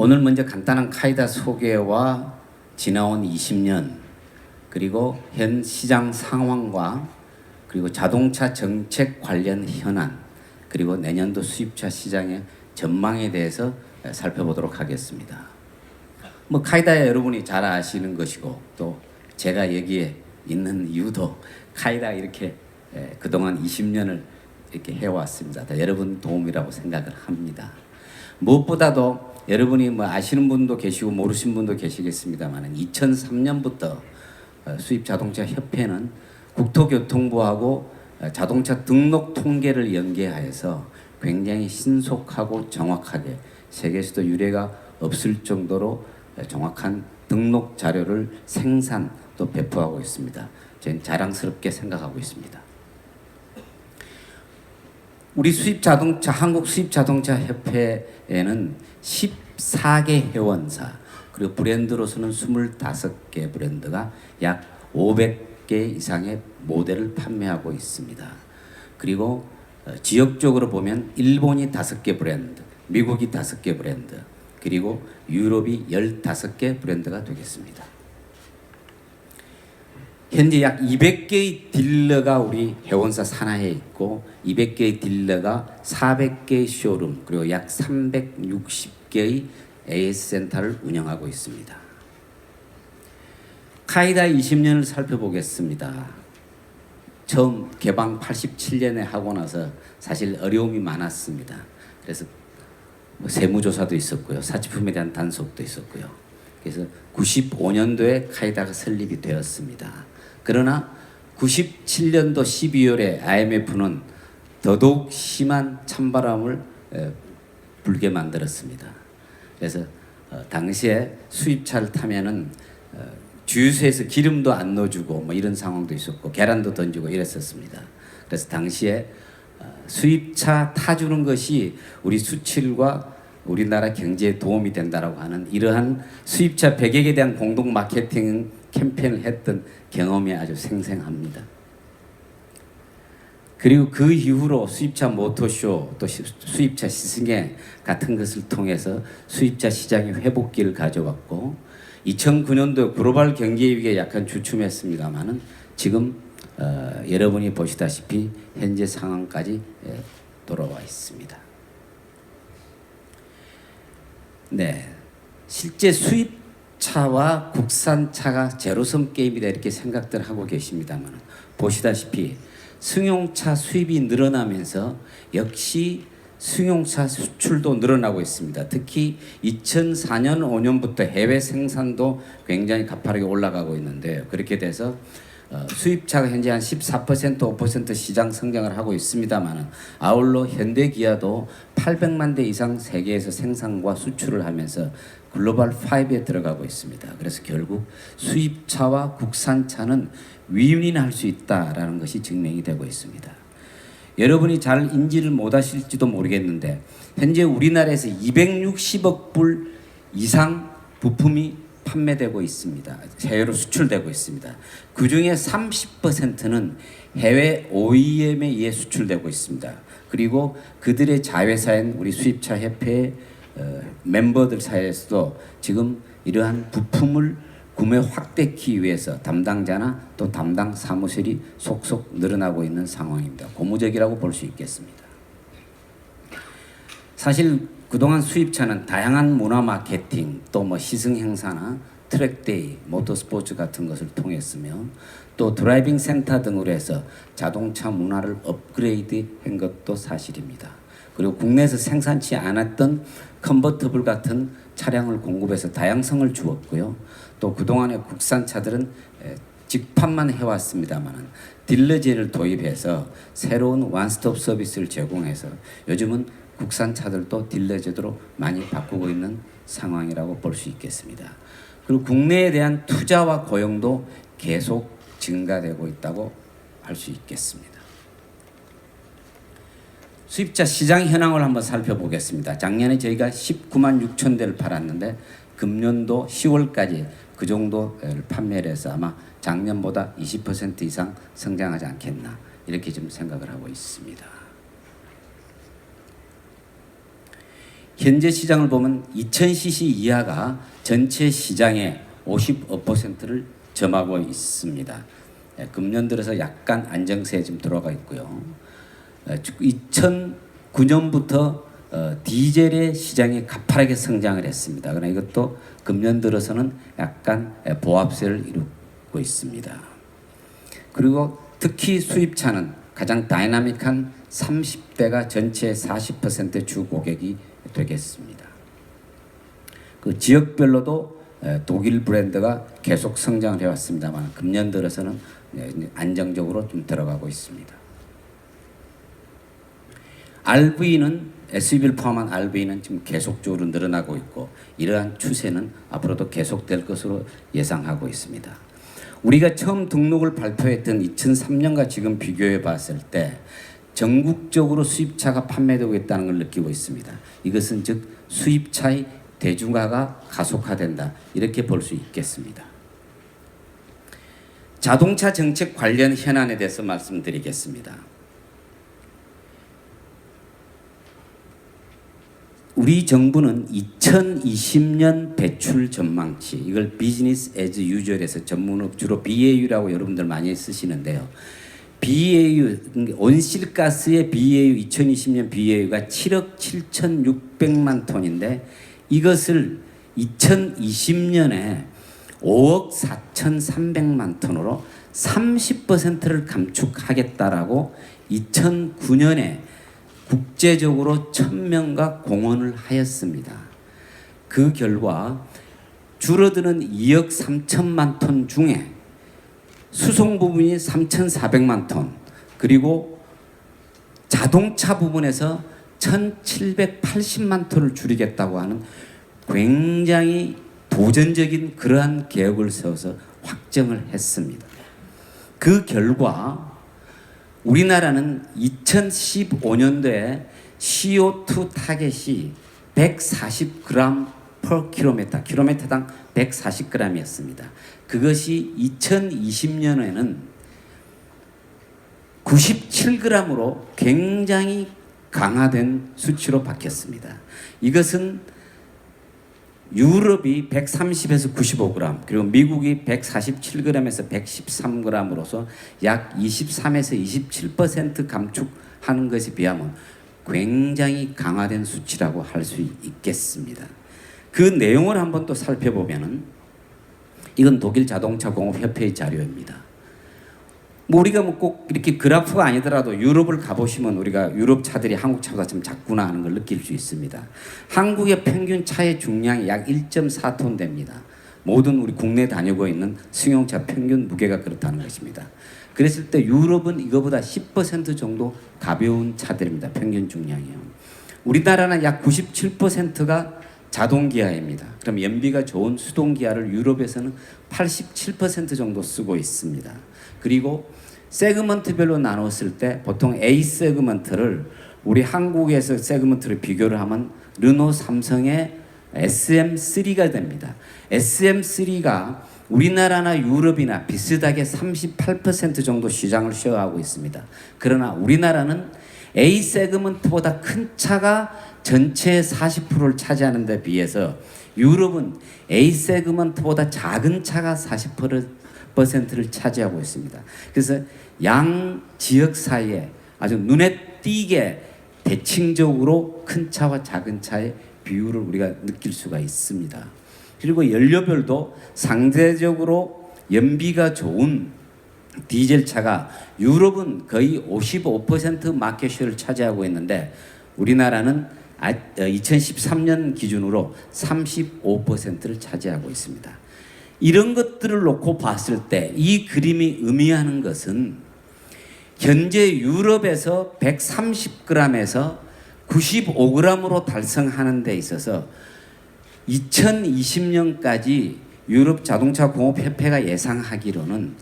오늘 먼저 간단한 카이다 소개와 지나온 20년 그리고 현 시장 상황과 그리고 자동차 정책 관련 현안 그리고 내년도 수입차 시장의 전망에 대해서 살펴보도록 하겠습니다. 뭐 카이다 여러분이 잘 아시는 것이고 또 제가 여기에 있는 이유도 카이다 이렇게 예, 그동안 20년을 이렇게 해왔습니다. 다 여러분 도움이라고 생각을 합니다. 무엇보다도 여러분이 뭐 아시는 분도 계시고 모르신 분도 계시겠습니다만 2003년부터 어, 수입 자동차 협회는 국토교통부하고 어, 자동차 등록 통계를 연계하여서 굉장히 신속하고 정확하게 세계에서도 유례가 없을 정도로 어, 정확한 등록 자료를 생산 또 배포하고 있습니다. 저는 자랑스럽게 생각하고 있습니다. 우리 수입 자동차 한국 수입 자동차 협회에는 14개 회원사 그리고 브랜드로서는 25개 브랜드가 약 500개 이상의 모델을 판매하고 있습니다. 그리고 어, 지역적으로 보면 일본이 5개 브랜드, 미국이 5개 브랜드, 그리고 유럽이 15개 브랜드가 되겠습니다. 현재 약 200개의 딜러가 우리 회원사 산하에 있고 200개의 딜러가 400개의 쇼룸 그리고 약 360개의 AS 센터를 운영하고 있습니다. 카이다 20년을 살펴보겠습니다. 처음 개방 87년에 하고 나서 사실 어려움이 많았습니다. 그래서 뭐 세무조사도 있었고요. 사치품에 대한 단속도 있었고요. 그래서 95년도에 카이다가 설립이 되었습니다. 그러나 97년도 12월에 IMF는 더더욱 심한 찬바람을 에, 불게 만들었습니다. 그래서 어, 당시에 수입차를 타면은 어, 주유소에서 기름도 안 넣어주고 뭐 이런 상황도 있었고 계란도 던지고 이랬었습니다. 그래서 당시에 어, 수입차 타주는 것이 우리 수출과 우리나라 경제에 도움이 된다라고 하는 이러한 수입차 배격에 대한 공동 마케팅 캠페인을 했던 경험이 아주 생생합니다. 그리고 그 이후로 수입차 모터쇼 또 시- 수입차 시승회 같은 것을 통해서 수입차 시장의 회복기를 가져왔고 2009년도 글로벌 경제 위기에 약간 주춤했습니다만은 지금 어, 여러분이 보시다시피 현재 상황까지 예, 돌아와 있습니다. 네, 실제 수입 차와 국산 차가 제로섬 게임이다 이렇게 생각들 하고 계십니다만 보시다시피 승용차 수입이 늘어나면서 역시 승용차 수출도 늘어나고 있습니다. 특히 2004년 5년부터 해외 생산도 굉장히 가파르게 올라가고 있는데요. 그렇게 돼서 어, 수입차가 현재 한 14% 5% 시장 성장을 하고 있습니다만 아울러 현대 기아도 800만 대 이상 세계에서 생산과 수출을 하면서 글로벌 5에 들어가고 있습니다. 그래서 결국 수입차와 국산차는 위인할 수 있다라는 것이 증명이 되고 있습니다. 여러분이 잘 인지를 못하실지도 모르겠는데 현재 우리나라에서 260억 불 이상 부품이 판매되고 있습니다. 해외로 수출되고 있습니다. 그 중에 30%는 해외 OEM에 의해 수출되고 있습니다. 그리고 그들의 자회사인 우리 수입차 협회 어, 멤버들 사이에서도 지금 이러한 부품을 구매 확대키 위해서 담당자나 또 담당 사무실이 속속 늘어나고 있는 상황입니다. 고무적이라고 볼 수 있겠습니다. 사실 그동안 수입차는 다양한 문화 마케팅 또 뭐 시승 행사나 트랙데이, 모터스포츠 같은 것을 통했으며 또 드라이빙 센터 등으로 해서 자동차 문화를 업그레이드 한 것도 사실입니다. 그리고 국내에서 생산치 않았던 컨버터블 같은 차량을 공급해서 다양성을 주었고요. 또 그동안의 국산 차들은 에, 직판만 해왔습니다만 딜러제를 도입해서 새로운 원스톱 서비스를 제공해서 요즘은 국산 차들도 딜러 제도로 많이 바꾸고 있는 상황이라고 볼 수 있겠습니다. 그리고 국내에 대한 투자와 고용도 계속 증가되고 있다고 할 수 있겠습니다. 수입차 시장 현황을 한번 살펴보겠습니다. 작년에 저희가 19만 6천 대를 팔았는데 금년도 10월까지 그 정도를 판매를 해서 아마 작년보다 20% 이상 성장하지 않겠나 이렇게 좀 생각을 하고 있습니다. 현재 시장을 보면 2000cc 이하가 전체 시장의 55%를 점하고 있습니다. 예, 금년 들어서 약간 안정세에 좀 들어가 있고요. 2009년부터 어, 디젤의 시장이 가파르게 성장을 했습니다. 그러나 이것도 금년 들어서는 약간 예, 보합세를 이루고 있습니다. 그리고 특히 수입차는 가장 다이나믹한 30대가 전체 40%주 고객이 되겠습니다. 그 지역별로도 에, 독일 브랜드가 계속 성장을 해왔습니다만 금년 들어서는 예, 이제 안정적으로 좀 들어가고 있습니다. RV는 SUV를 포함한 RV는 지금 계속적으로 늘어나고 있고 이러한 추세는 앞으로도 계속될 것으로 예상하고 있습니다. 우리가 처음 등록을 발표했던 2003년과 지금 비교해 봤을 때 전국적으로 수입차가 판매되고 있다는 걸 느끼고 있습니다. 이것은 즉 수입차의 대중화가 가속화된다 이렇게 볼 수 있겠습니다. 자동차 정책 관련 현안에 대해서 말씀드리겠습니다. 우리 정부는 2020년 배출 전망치 이걸 비즈니스 에즈 유저에서 전문업 주로 BAU라고 여러분들 많이 쓰시는데요. BAU 온실가스의 BAU 2020년 BAU가 7억 7,600만 톤인데 이것을 2020년에 5억 4,300만 톤으로 30%를 감축하겠다라고 2009년에 국제적으로 천명과 공언을 하였습니다. 그 결과 줄어드는 2억 3천만 톤 중에 수송 부분이 3,400만 톤 그리고 자동차 부분에서 1,780만 톤을 줄이겠다고 하는 굉장히 도전적인 그러한 계획을 세워서 확정을 했습니다. 그 결과 우리나라는 2015년도에 CO2 타겟이 140g per 킬로미터, 킬로미터당 140g이었습니다. 그것이 2020년에는 97g으로 굉장히 강화된 수치로 바뀌었습니다. 이것은 유럽이 130에서 95g, 그리고 미국이 147g에서 113g으로서 약 23에서 27% 감축하는 것에 비하면 굉장히 강화된 수치라고 할 수 있겠습니다. 그 내용을 한번 또 살펴보면은 이건 독일 자동차 공업 협회의 자료입니다. 뭐 우리가 뭐 꼭 이렇게 그래프가 아니더라도 유럽을 가보시면 우리가 유럽 차들이 한국 차보다 좀 작구나 하는 걸 느낄 수 있습니다. 한국의 평균 차의 중량이 약 1.4톤 됩니다. 모든 우리 국내 다니고 있는 승용차 평균 무게가 그렇다는 것입니다. 그랬을 때 유럽은 이거보다 10% 정도 가벼운 차들입니다. 평균 중량이요. 우리나라는 약 97%가 자동 기아입니다. 그럼 연비가 좋은 수동 기아를 유럽에서는 87% 정도 쓰고 있습니다. 그리고 세그먼트별로 나눴을 때 보통 A 세그먼트를 우리 한국에서 세그먼트를 비교를 하면 르노 삼성의 SM3가 됩니다. SM3가 우리나라나 유럽이나 비슷하게 38% 정도 시장을 쉐어하고 있습니다. 그러나 우리나라는 A 세그먼트보다 큰 차가 전체의 40%를 차지하는 데 비해서 유럽은 A 세그먼트보다 작은 차가 40%를 차지하고 있습니다. 그래서 양 지역 사이에 아주 눈에 띄게 대칭적으로 큰 차와 작은 차의 비율을 우리가 느낄 수가 있습니다. 그리고 연료별도 상대적으로 연비가 좋은 디젤 차가 유럽은 거의 55% 마켓슈를 차지하고 있는데 우리나라는 2013년 기준으로 35%를 차지하고 있습니다. 이런 것들을 놓고 봤을 때 이 그림이 의미하는 것은 현재 유럽에서 130g에서 95g으로 달성하는 데 있어서 2020년까지 유럽 자동차 공업 협회가 예상하기로는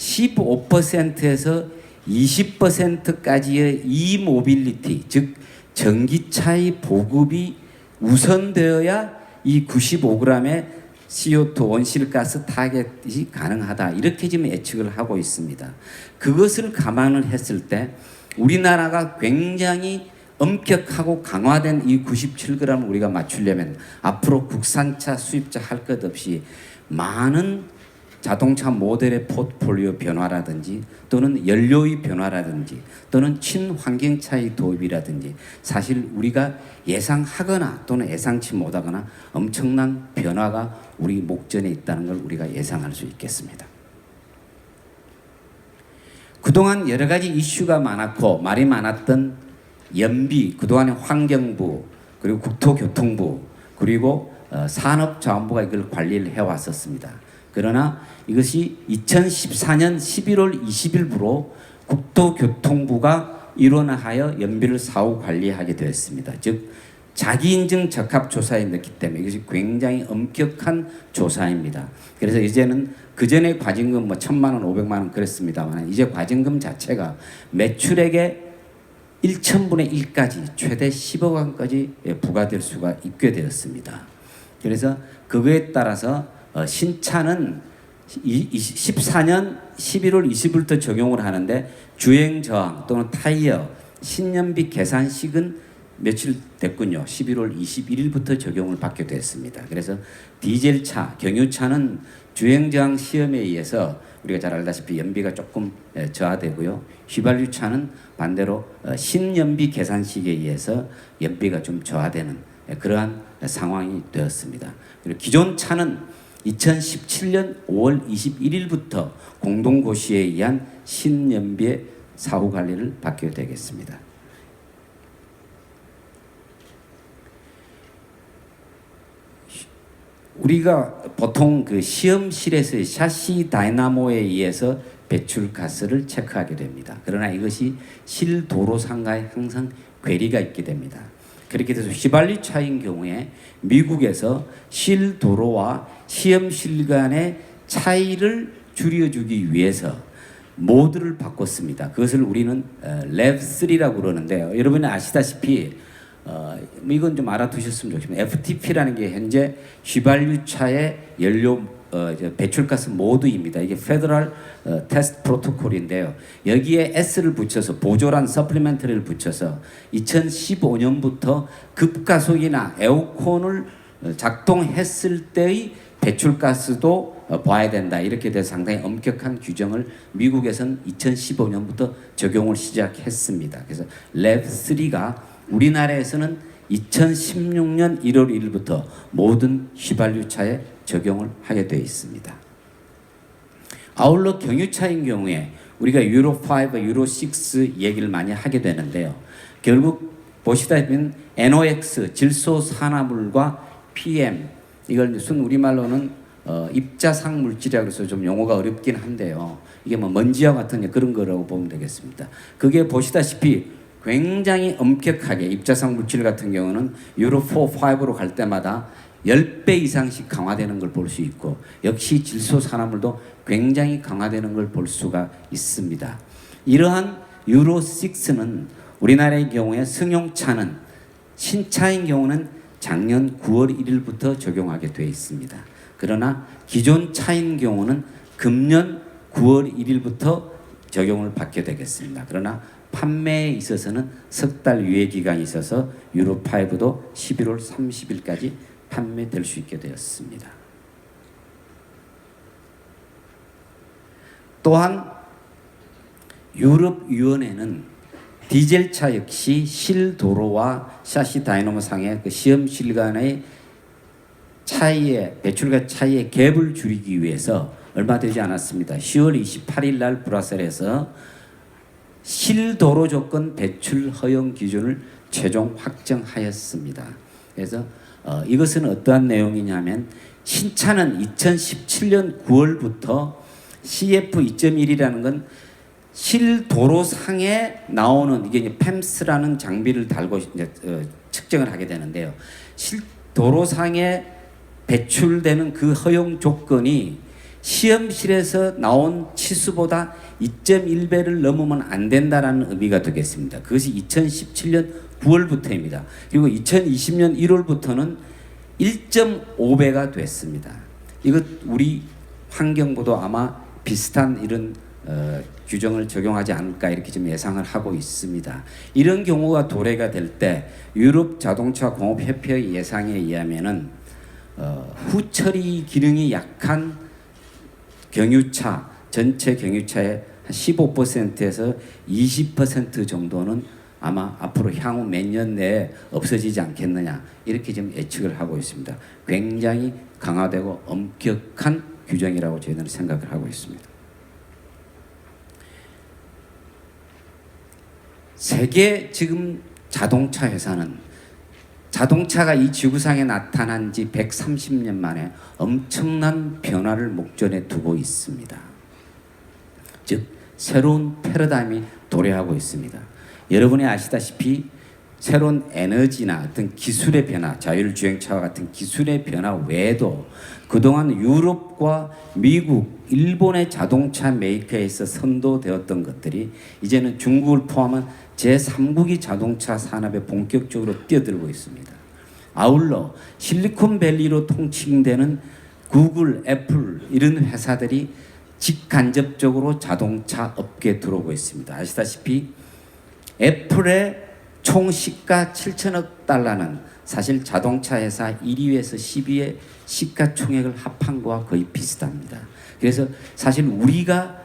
15%에서 20%까지의 이모빌리티 즉 전기차의 보급이 우선되어야 이 95g의 CO2 온실가스 타겟이 가능하다 이렇게 지금 예측을 하고 있습니다. 그것을 감안을 했을 때 우리나라가 굉장히 엄격하고 강화된 이 97g을 우리가 맞추려면 앞으로 국산차 수입자 할것 없이 많은 자동차 모델의 포트폴리오 변화라든지 또는 연료의 변화라든지 또는 친환경차의 도입이라든지 사실 우리가 예상하거나 또는 예상치 못하거나 엄청난 변화가 우리 목전에 있다는 걸 우리가 예상할 수 있겠습니다. 그동안 여러 가지 이슈가 많았고 말이 많았던 연비, 그동안에 환경부, 그리고 국토교통부, 그리고 어, 산업자원부가 이걸 관리를 해왔었습니다. 그러나 이것이 2014년 11월 20일부로 국토교통부가 일원화하여 연비를 사후 관리하게 되었습니다. 즉 자기인증 적합 조사에 넣기 때문에 이것이 굉장히 엄격한 조사입니다. 그래서 이제는 그 전에 과징금 뭐 천만 원, 오백만 원 그랬습니다만 이제 과징금 자체가 매출액의 1천분의 1까지 최대 10억 원까지 부과될 수가 있게 되었습니다. 그래서 그거에 따라서 어, 신차는 14년 11월 20일부터 적용을 하는데 주행 저항 또는 타이어 신년비 계산식은 며칠 됐군요. 11월 21일부터 적용을 받게 됐습니다. 그래서 디젤 차, 경유차는 주행 저항 시험에 의해서 우리가 잘 알다시피 연비가 조금 에, 저하되고요. 휘발유 차는 반대로 어, 신연비 계산식에 의해서 연비가 좀 저하되는 에, 그러한 상황이 되었습니다. 그리고 기존 차는 2017년 5월 21일부터 공동고시에 의한 신연비의 사후 관리를 받게 되겠습니다. 우리가 보통 그 시험실에서 샤시 다이나모에 의해서 배출 가스를 체크하게 됩니다. 그러나 이것이 실도로상과의 항상 괴리가 있게 됩니다. 그렇게 돼서 휘발유 차인 경우에 미국에서 실도로와 시험실 간의 차이를 줄여주기 위해서 모드를 바꿨습니다. 그것을 우리는 랩3라고 그러는데요. 여러분이 아시다시피 어, 뭐 이건 좀 알아두셨으면 좋겠습니다. FTP라는 게 현재 휘발유차의 연료 어, 배출가스 모드입니다. 이게 페더럴 어, 테스트 프로토콜인데요. 여기에 S를 붙여서 보조란 서플리멘터리를 붙여서 2015년부터 급가속이나 에어컨을 어, 작동했을 때의 배출가스도 어, 봐야 된다. 이렇게 돼서 상당히 엄격한 규정을 미국에선 2015년부터 적용을 시작했습니다. 그래서 랩 3가 우리나라에서는 2016년 1월 1일부터 모든 휘발유 차에 적용을 하게 되어 있습니다. 아울러 경유차인 경우에 우리가 유로 5, 유로 6 얘기를 많이 하게 되는데요. 결국 보시다시피 NOx 질소 산화물과 PM 이걸 순 우리말로는 어, 입자상 물질이라고 해서 좀 용어가 어렵긴 한데요. 이게 뭐 먼지와 같은 그런 거라고 보면 되겠습니다. 그게 보시다시피 굉장히 엄격하게 입자상 물질 같은 경우는 유로 4, 5로 갈 때마다 10배 이상씩 강화되는 걸 볼 수 있고 역시 질소 산화물도 굉장히 강화되는 걸 볼 수가 있습니다. 이러한 유로 6는 우리나라의 경우에 승용차는 신차인 경우는 작년 9월 1일부터 적용하게 되어 있습니다. 그러나 기존 차인 경우는 금년 9월 1일부터 적용을 받게 되겠습니다. 그러나 판매에 있어서는 석 달 유예 기간이 있어서 유로 5도 11월 30일까지 판매될 수 있게 되었습니다. 또한 유럽 위원회는 디젤차 역시 실도로와 샤시 다이너모 상의 그 시험실 간의 차이의 배출가 차이의 갭을 줄이기 위해서 얼마 되지 않았습니다. 10월 28일 날 브라셀에서 실도로 조건 배출 허용 기준을 최종 확정하였습니다. 그래서 어, 이것은 어떠한 내용이냐면 신차는 2017년 9월부터 CF 2.1이라는 건 실도로상에 나오는 이게 이제 팸스라는 장비를 달고 이제 어, 측정을 하게 되는데요. 실도로상에 배출되는 그 허용 조건이 시험실에서 나온 치수보다 2.1배를 넘으면 안 된다라는 의미가 되겠습니다. 그것이 2017년 9월부터입니다. 그리고 2020년 1월부터는 1.5배가 됐습니다. 이것 우리 환경부도 아마 비슷한 이런 어, 규정을 적용하지 않을까 이렇게 좀 예상을 하고 있습니다. 이런 경우가 도래가 될 때 유럽 자동차 공업 협회의 예상에 의하면은 어, 후처리 기능이 약한 경유차 전체 경유차의 한 15%에서 20% 정도는 아마 앞으로 향후 몇 년 내에 없어지지 않겠느냐 이렇게 지금 예측을 하고 있습니다. 굉장히 강화되고 엄격한 규정이라고 저희들은 생각을 하고 있습니다. 세계 지금 자동차 회사는 자동차가 이 지구상에 나타난 지 130년 만에 엄청난 변화를 목전에 두고 있습니다. 즉 새로운 패러다임이 도래하고 있습니다. 여러분이 아시다시피 새로운 에너지나 어떤 기술의 변화, 자율주행차와 같은 기술의 변화 외에도 그동안 유럽과 미국, 일본의 자동차 메이커에서 선도되었던 것들이 이제는 중국을 포함한 제3국이 자동차 산업에 본격적으로 뛰어들고 있습니다. 아울러 실리콘밸리로 통칭되는 구글, 애플 이런 회사들이 직간접적으로 자동차 업계에 들어오고 있습니다. 아시다시피 애플의 총 시가 7천억 달러는 사실 자동차 회사 1위에서 10위의 시가총액을 합한 거와 거의 비슷합니다. 그래서 사실 우리가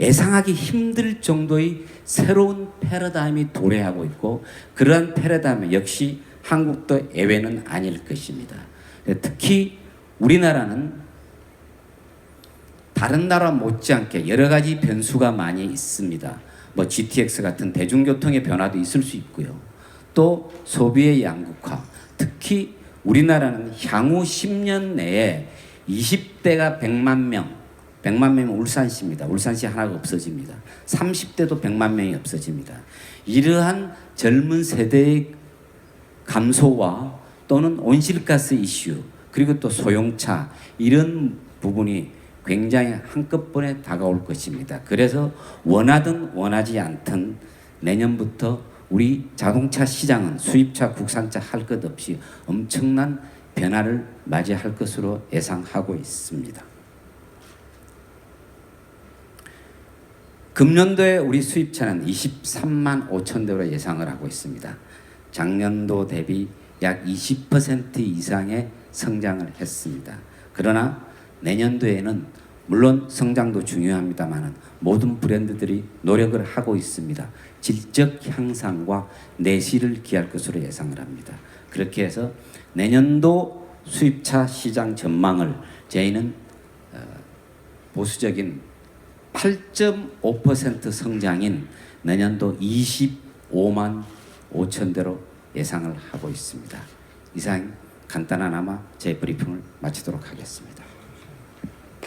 예상하기 힘들 정도의 새로운 패러다임이 도래하고 있고 그러한 패러다임 역시 한국도 예외는 아닐 것입니다. 특히 우리나라는 다른 나라 못지않게 여러 가지 변수가 많이 있습니다. 뭐 GTX 같은 대중교통의 변화도 있을 수 있고요. 또 소비의 양극화, 특히 우리나라는 향후 10년 내에 20대가 100만 명, 100만 명은 울산시입니다. 울산시 하나가 없어집니다. 30대도 100만 명이 없어집니다. 이러한 젊은 세대의 감소와 또는 온실가스 이슈 그리고 또 소형차 이런 부분이 굉장히 한꺼번에 다가올 것입니다. 그래서 원하든 원하지 않든 내년부터 우리 자동차 시장은 수입차, 국산차 할 것 없이 엄청난 변화를 맞이할 것으로 예상하고 있습니다. 금년도에 우리 수입차는 23만 5천 대로 예상을 하고 있습니다. 작년도 대비 약 20% 이상의 성장을 했습니다. 그러나 내년도에는 물론 성장도 중요합니다만 모든 브랜드들이 노력을 하고 있습니다. 질적 향상과 내실을 기할 것으로 예상을 합니다. 그렇게 해서 내년도 수입차 시장 전망을 저희는 어, 보수적인 8.5% 성장인 내년도 25만 5천 대로 예상을 하고 있습니다. 이상 간단하나마 제 브리핑을 마치도록 하겠습니다.